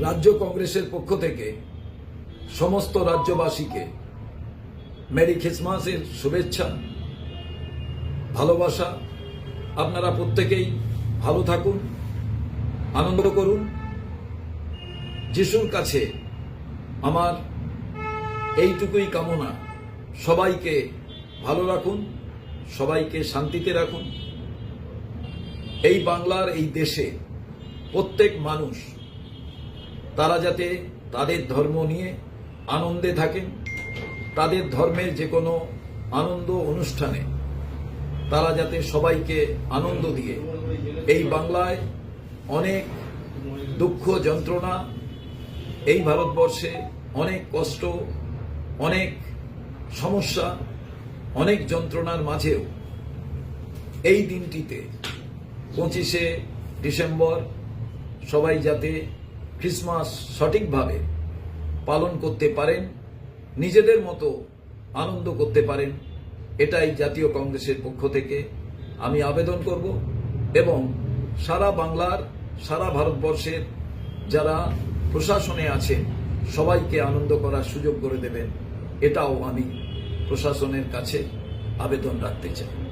রাজ্য কংগ্রেসের পক্ষ থেকে সমস্ত রাজ্যবাসীকে মেরি খ্রিসমাসের শুভেচ্ছা, ভালোবাসা। আপনারা প্রত্যেকেই ভালো থাকুন, আনন্দ করুন। যিশুর কাছে আমার এইটুকুই কামনা, সবাইকে ভালো রাখুন, সবাইকে শান্তিতে রাখুন। এই বাংলার এই দেশে প্রত্যেক মানুষ তারা যাতে তাদের ধর্ম নিয়ে আনন্দে থাকেন, তাদের ধর্মের যে কোনো আনন্দ অনুষ্ঠানে তারা যাতে সবাইকে আনন্দ দিয়ে। এই বাংলায় অনেক দুঃখ যন্ত্রণা, এই ভারতবর্ষে অনেক কষ্ট, অনেক সমস্যা, অনেক যন্ত্রণার মাঝেও এই দিনটিতে পঁচিশে ডিসেম্বর সবাই যাতে ক্রিসমাস সঠিকভাবে পালন করতে পারেন, নিজেদের মতো আনন্দ করতে পারেন, এটাই জাতীয় কংগ্রেসের পক্ষ থেকে আমি আবেদন করব। এবং সারা বাংলার, সারা ভারতবর্ষের যারা প্রশাসনে আছেন, সবাইকে আনন্দ করার সুযোগ করে দেবেন। এটাও আমি প্রশাসনের কাছে আবেদন রাখতে চাই।